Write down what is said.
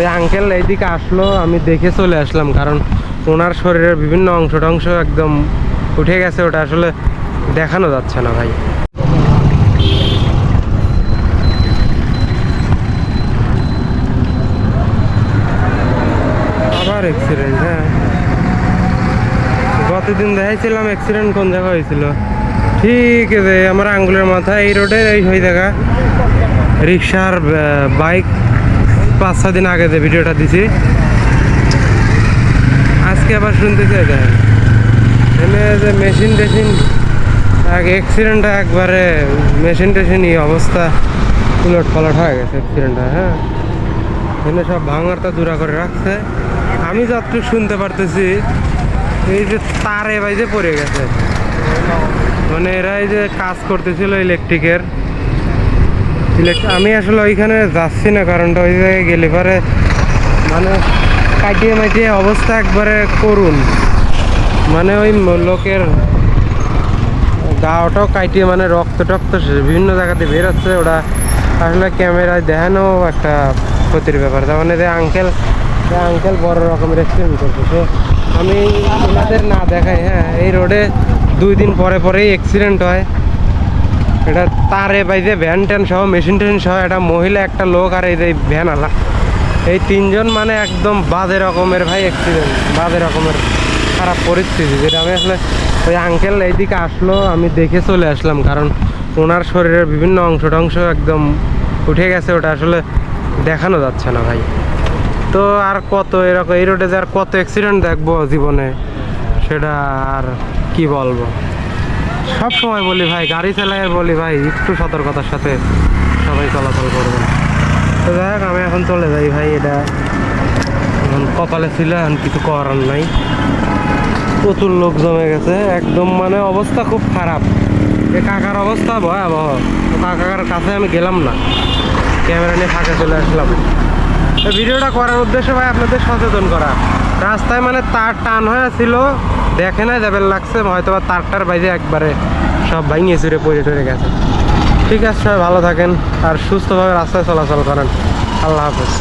ওই আঙ্কেল এইদিকে আসলো, আমি দেখে চলে আসলাম, কারণ ওনার শরীরের বিভিন্ন অংশ টংশ একদম উঠে গেছে, ওটা আসলে দেখানো যাচ্ছে না ভাই। আবার অ্যাক্সিডেন্ট হ্যাঁ। গতদিন দেখাইছিলাম অ্যাক্সিডেন্ট কোন জায়গায় হয়েছিল। ঠিক আছে, আমার আঙ্গুলের মাথায় এই রোডে এই হয়ে দেখা। রিক্সার বাইক পাঁচ ছ দিন আগে যে ভিডিওটা দিছি। আজকে আবার শুনতেছি এটা এনে যে মেশিন টেশিন অ্যাক্সিডেন্টটা একবারে মেশিন টেশিন এই অবস্থা উলট পালট হয়ে গেছে অ্যাক্সিডেন্টটা হ্যাঁ। এখানে সব ভাঙারটা দূরা করে রাখছে। আমি যতটুকু শুনতে পারতেছি, এই যে তারে বাইজে পড়ে গেছে। মানে এরা এই যে কাজ করতেছিল ইলেকট্রিকের আমি আসলে ওইখানে যাচ্ছি না, কারণটা ওই জায়গায় গেলে পরে মানে কাটিয়ে মাটিয়ে অবস্থা একবারে করুন। মানে ওই লোকের গাওটাও কাটিয়ে মানে রক্ত টক্ত বিভিন্ন জায়গাতে বেরোচ্ছে ওরা আসলে ক্যামেরায় দেখানো একটা ক্ষতির ব্যাপার। তার মানে যে আঙ্কেল আঙ্কেল বড় রকমের অ্যাক্সিডেন্ট করতেছে আমি ওনাদের না দেখাই হ্যাঁ এই রোডে দুই দিন পরে পরেই অ্যাক্সিডেন্ট হয়। এটা তারে বাইজে ভ্যান ট্যান সহ, মেশিন টেশিন সহ একটা মহিলা একটা লোক আর এই যে ভ্যান আলা। এই তিনজন মানে একদম বাজে রকমের ভাই অ্যাক্সিডেন্ট বাজে রকমের খারাপ পরিস্থিতি। যেটা আমি আসলে ওই আঙ্কেল এইদিকে আসলো, আমি দেখে চলে আসলাম, কারণ ওনার শরীরের বিভিন্ন অংশ টংশ একদম উঠে গেছে, ওটা আসলে দেখানো যাচ্ছে না ভাই। তো আর কত এরকম, এই রোডে যে আর কত অ্যাক্সিডেন্ট দেখব জীবনে, সেটা আর কি বলব? সব সময় বলি ভাই, গাড়ি চালায় বলি ভাই, একটু সতর্কতার সাথে সবাই চলাচল করবেন তো যাই হোক, আমি এখন চলে যাই ভাই, এটা এখন কপালে ছিল, এখন কিছু করার নাই। প্রচুর লোক জমে গেছে, একদম মানে অবস্থা খুব খারাপ। এ কাকার অবস্থা ভয়াবহ। কাকার কাছে আমি গেলাম না। ক্যামেরা নিয়ে ফাঁকে চলে আসলাম। ভিডিওটা করার উদ্দেশ্য ভাই আপনাদের সচেতন করা। রাস্তায় মানে তার টান হয়ে ছিল দেখে না যাবেন লাগছে হয়তো বা তারটার বাইরে একবারে সব ভাঙিয়ে চুরে পড়ে টরে গেছে। ঠিক আছে, সবাই ভালো থাকেন আর সুস্থভাবে রাস্তায় চলাচল করেন। আল্লাহ হাফেজ।